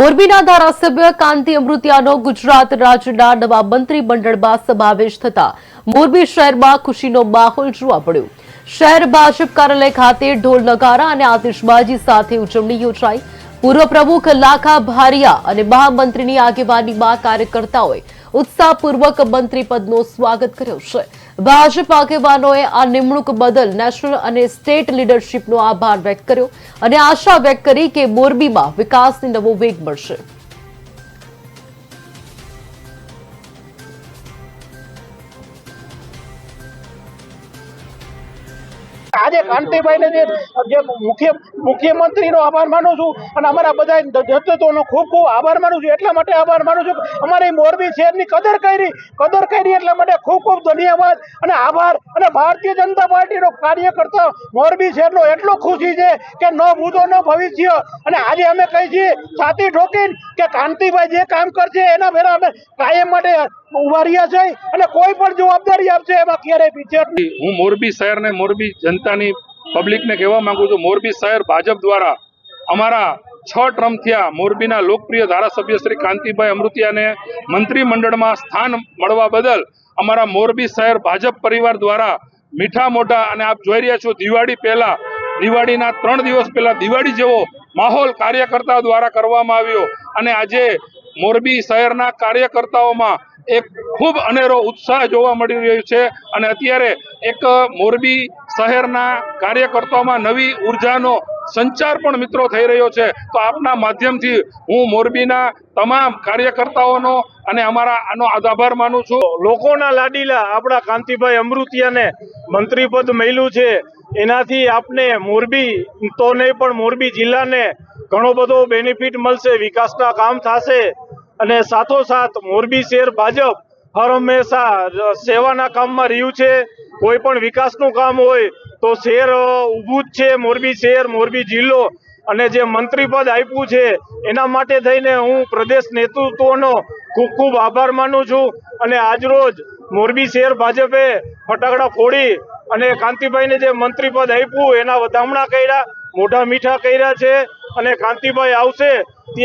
મોરબીના ધારાસભ્ય કાંતિ અમૃતિયાનો ગુજરાત રાજ્યના નવા મંત્રી મંડળમાં સમાવેશ થતા મોરબી શહેરમાં ખુશીનો માહોલ જોવા મળ્યો. શહેર ભાજપ કાર્યાલય ખાતે ઢોલ નગારા અને આતિશબાજી સાથે ઉજવણી યોજાઈ. પૂર્વ પ્રમુખ લાખા ભારિયા અને મહામંત્રીની આગેવાનીમાં કાર્યકર્તાઓએ ઉત્સાહપૂર્વક મંત્રી પદનો સ્વાગત કર્યો છે. ભાજપ આગેવાનોએ આ નિમણૂક બદલ નેશનલ અને સ્ટેટ લીડરશીપનો આભાર વ્યક્ત કર્યો અને આશા વ્યક્ત કરી કે મોરબીમાં વિકાસને નવો વેગ મળશે. આજે કાંતિભાઈને જે જે મુખ્ય મુખ્યમંત્રીનો આભાર માનું છું અને અમારા બધા નેતૃત્વનો ખૂબ ખૂબ આભાર માનું છું. એટલા માટે આભાર માનું છું અમારી મોરબી શહેરની કદર કરી કદર કરી એટલા માટે ખૂબ ખૂબ ધન્યવાદ અને આભાર. અને ભારતીય જનતા પાર્ટીનો કાર્યકર્તા મોરબી શહેરનો એટલો ખુશી છે કે ન ભૂતો ન ભવિષ્ય. અને આજે અમે કહી છીએ છાતી ઠોકીને કે કાંતિભાઈ જે કામ કરશે એના ભેરા અમે કાયમ માટે ભાજપ સ્થાન મળવા બદલ અમારા મોરબી શહેર ભાજપ પરિવાર દ્વારા મીઠા મોઢા અને આપ જોઈ રહ્યા છો, દિવાળી પહેલા, દિવાળીના ત્રણ દિવસ પહેલા, દિવાળી જેવો માહોલ કાર્યકર્તાઓ દ્વારા કરવામાં આવ્યો. અને આજે મોરબી શહેરના કાર્યકર્તાઓમાં એક ખૂબ અનેરો ઉત્સાહ જોવા મળી રહ્યો છે અને અત્યારે એક મોરબી શહેરના કાર્યકર્તાઓમાં નવી ઉર્જાનો સંચાર પણ મિત્રો થઈ રહ્યો છે. તો આપના માધ્યમથી હું મોરબીના તમામ કાર્યકર્તાઓનો અને અમારા આનો આભાર માનું છું. લોકોના લાડીલા આપણા કાંતિભાઈ અમૃતિયાને મંત્રીપદ મળ્યું છે. એનાથી આપને મોરબી, તો નહીં પણ મોરબી જિલ્લાને ઘણો બધો બેનિફિટ મળશે, વિકાસના કામ થશે. અને સાથોસાથ મોરબી શહેર ભાજપ હર હંમેશા સેવાના કામમાં રહ્યું છે. કોઈ પણ વિકાસનું કામ હોય તો શહેર ઊભું જ છે. મોરબી શહેર, મોરબી જિલ્લો અને જે મંત્રીપદ આપ્યું છે, એના માટે થઈને હું પ્રદેશ નેતૃત્વનો ખૂબ ખૂબ આભાર માનું છું. અને આજરોજ મોરબી શહેર ભાજપે ફટાકડા ફોડી અને કાંતિભાઈને જે મંત્રીપદ આપ્યું, એના વધામણા કર્યા, મોઢા મીઠા કર્યા છે અને કાંતિભાઈ આવશે